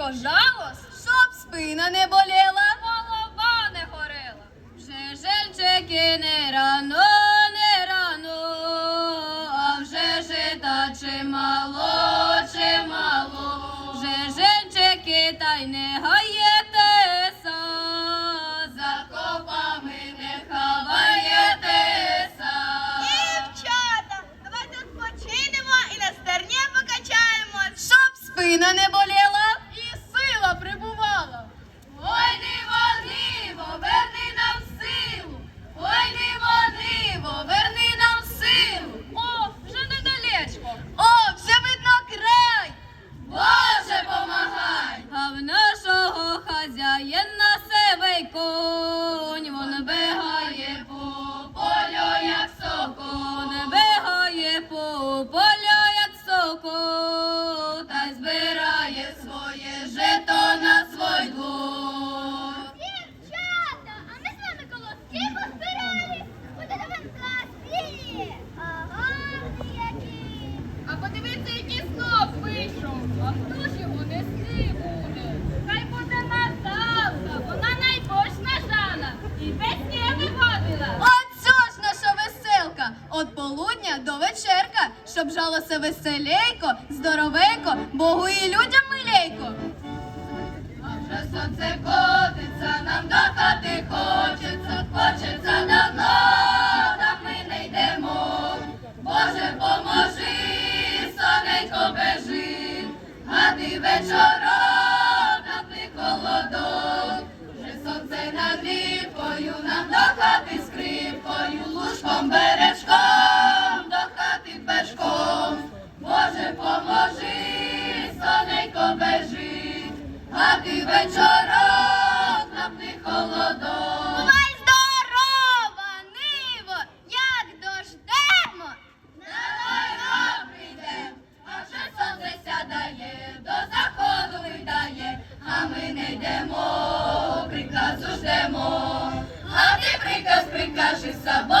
кожалось, щоб спина не боліла, голова не горила. Вже жельчики не рано, не рано, а вже жита чимало, чимало, вже жильчики та й не гаєтеса, за копами не хаваєтеса. Дівчата, давайте відпочинемо і на стерні покачаємось, щоб спина не боліла. все веселейко, здоровейко, Богу і людям милейко. А вже сонце котиться, нам до хати хочеться, хочеться давно, так ми не йдемо. Боже, поможи, сонечко бежи, а ти вечором ти холодок. Вже сонце над ліпою, нам до хати скрипкою, лужком бережком. Божий, сонечко бежить, а ти вечорок нам не холодок. Бувай здорова, ниво, як дождемо. На майрак прийдем, а вже сонце сядає, до заходу видає, а ми не йдемо, приказу ждемо, а ти приказ прикажи собою.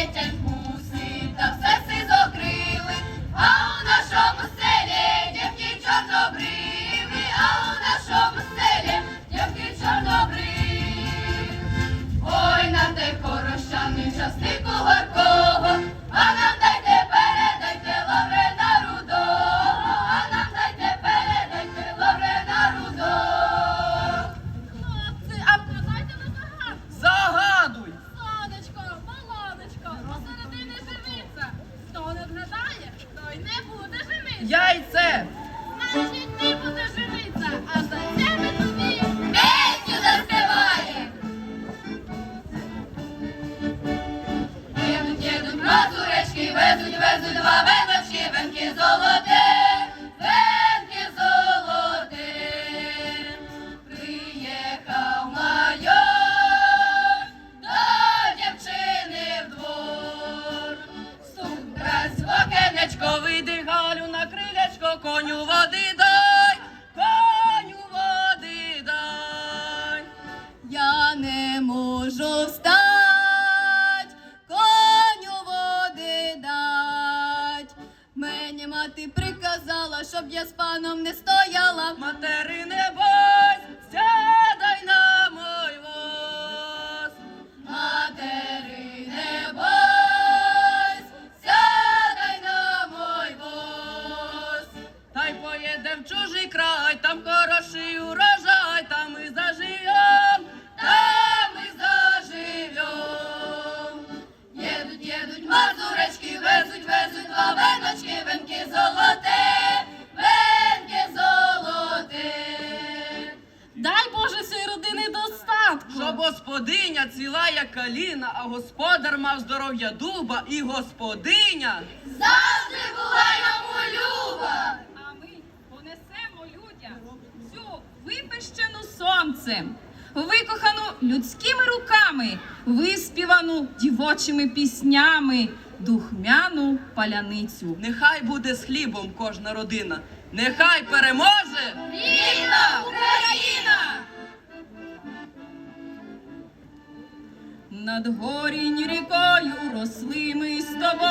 했잖아. Яйце! мати приказала, щоб я з паном не стояла. Матери не а господар мав здоров'я дуба і господиня. Завжди була йому люба. А ми понесемо людям цю випещену сонцем, викохану людськими руками, виспівану дівочими піснями, духмяну паляницю. Нехай буде з хлібом кожна родина, нехай переможе. Рідна Україна! Над горінь рікою росли ми з тобою,